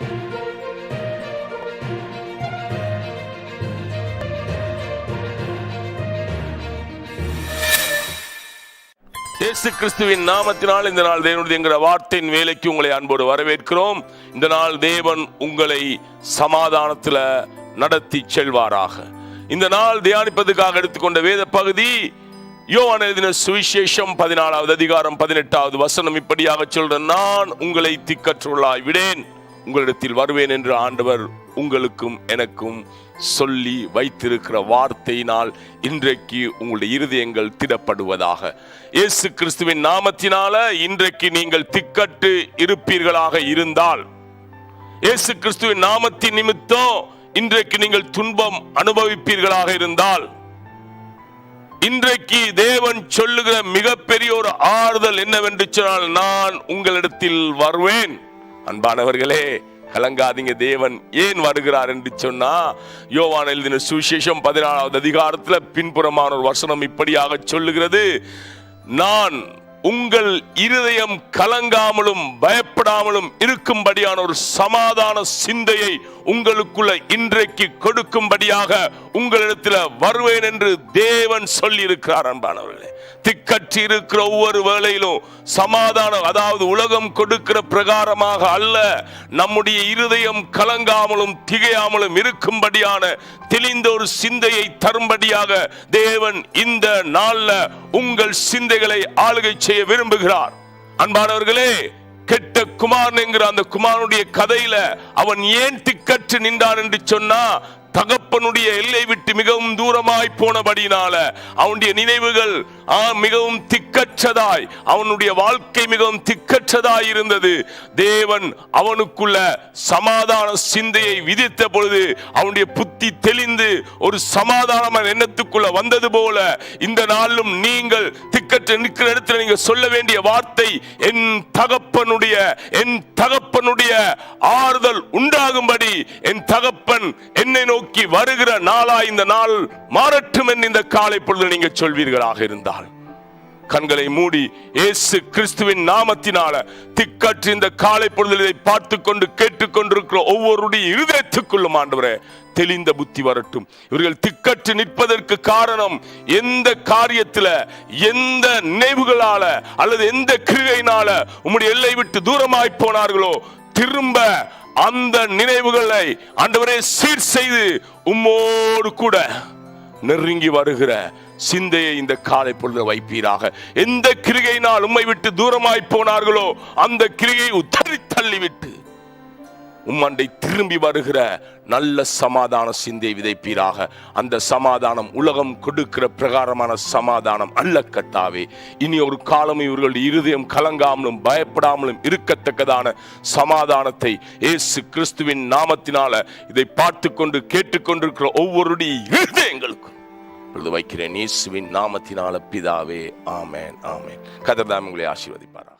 இயேசு கிறிஸ்துவின் நாமத்தினால் இந்த நாள் தேவனுடைய என்கிற வார்த்தையின் வேலைக்கு உங்களை அன்போடு வரவேற்கிறோம். இந்த நாள் தேவன் உங்களை சமாதானத்துல நடத்தி செல்வாராக. இந்த நாள் தியானிப்பதற்காக எடுத்துக்கொண்ட வேத பகுதி யோவான் எழுதின சுவிசேஷம் பதினாலாவது அதிகாரம் பதினெட்டாவது வசனம் இப்படியாக சொல்ற நான் உங்களை திக்கற்றுள்ளாய் விடேன். உங்களிடத்தில் வருவேன் என்று ஆண்டவர் உங்களுக்கும் எனக்கும் சொல்லி வைத்திருக்கிற வார்த்தையினால் இன்றைக்கு உங்களுடைய இருதயங்கள் திடப்படுவதாக. இயேசு கிறிஸ்துவின் நாமத்தினால இன்றைக்கு நீங்கள் திக்கட்டு இருப்பீர்களாக இருந்தால் இயேசு கிறிஸ்துவின் நாமத்தின் நிமித்தம் இன்றைக்கு நீங்கள் துன்பம் அனுபவிப்பீர்களாக இருந்தால் இன்றைக்கு தேவன் சொல்லுகிற மிகப்பெரிய ஒரு ஆறுதல் என்னவென்று சொன்னால் நான் உங்களிடத்தில் வருவேன். அன்பானவர்களே கலங்காதீங்க தேவன் ஏன் வருகிறார் என்று சொன்னா யோவான் எழுதின சுவிசேஷம் பதினாலாவது அதிகாரத்துல பின்புறமான ஒரு வசனம் இப்படியாக சொல்லுகிறது. நான் உங்கள் இருதயம் கலங்காமலும் பயப்படாமலும் இருக்கும்படியான ஒரு சமாதான சிந்தையை உங்களுக்குள்ள இன்றைக்கு கொடுக்கும்படியாக உங்களிடத்தில் வருவேன் என்று தேவன் சொல்லி இருக்கிறார் அன்பானவர்களே கற்றிருக்கிற ஒவ்வொரு வேளையிலும் சமாதானம் அதாவது உலகம் கொடுக்கிற பிரகாரமாக அல்ல. நம்முடைய இருதயம் கலங்காமலும் திகையாமலும் இருக்கும்படியான தெளிந்த ஒரு சிந்தையை தரும்படியாக தேவன் இந்த நாள்ல உங்கள் சிந்தைகளை ஆளுகை செய்ய விரும்புகிறார். அன்பானவர்களே கெட்ட குமாரன் என்கிற அந்த குமாரனுடைய கதையில அவன் ஏன் திக்கற்று நின்றான் என்று சொன்னா தகப்பனுடைய எல்லை விட்டு மிகவும் தூரமாய் போனபடினால அவனுடைய நினைவுகள் மிகவும் திக்கற்றதாய். அவனுடைய வாழ்க்கை மிகவும் திக்கற்றதாய் இருந்தது. தேவன் அவனுக்குள்ள சமாதான சிந்தையை விதித்த பொழுது அவனுடைய புத்தி தெளிந்து ஒரு சமாதானமான எண்ணத்துக்குள்ள வந்தது போல இந்த நாளிலும் நீங்கள் திக்கற்று நிற்கிற இடத்துல நீங்க சொல்ல வேண்டிய வார்த்தை என் தகப்பனுடைய என் தகப்பனுடைய ஆறுதல் உண்டாகும்படி என் தகப்பன் என்னை நோக்கி வருகிற நாளா இந்த நாள் மாறட்டும் என்று இந்த காலை பொழுது நீங்க சொல்வீர்களாக இருந்தார். கண்களை மூடி இயேசு கிறிஸ்துவின் நாமத்தினால திக்கற்று இந்த காலை பொழுதில் இதை பார்த்து கொண்டு கேட்டுக்கொண்டிருக்கிற ஒவ்வொருடைய இருதயத்துக்குள்ளும் ஆண்டவரே தெளிந்த புத்தி வரட்டும். இவர்கள் திக்கற்று நிற்பதற்கு காரணம் எந்த காரியத்துல எந்த நினைவுகளால அல்லது எந்த கிருகையினால உம்முடைய எல்லை விட்டு தூரமாய் போனார்களோ திரும்ப அந்த நினைவுகளை ஆண்டவரே சீர் செய்து உம்மோடு கூட நெருங்கி வருகிற சிந்தையை இந்த காலை பொழுது வைப்பீராக. எந்த கிரிகையினால் உம்மை விட்டு தூரமாய் போனார்களோ அந்த கிரிகையை உத்தரி தள்ளிவிட்டு உம்மண்டை திரும்பி வருகிற நல்ல சமாதான சிந்தை விதைப்பீராக. அந்த சமாதானம் உலகம் கொடுக்கிற பிரகாரமான சமாதானம் அல்ல கட்டாவே இனி ஒரு காலம் இவர்களுடைய இருதயம் கலங்காமலும் பயப்படாமலும் இருக்கத்தக்கதான சமாதானத்தை இயேசு கிறிஸ்துவின் நாமத்தினால இதை பார்த்து கொண்டு கேட்டுக்கொண்டிருக்கிற ஒவ்வொருடைய இருதயங்களுக்கும் பொழுது வைக்கிறேன். இயேசுவின் நாமத்தினால பிதாவே ஆமேன் ஆமேன். கதர்தாம் உங்களை ஆசீர்வதிப்பாரா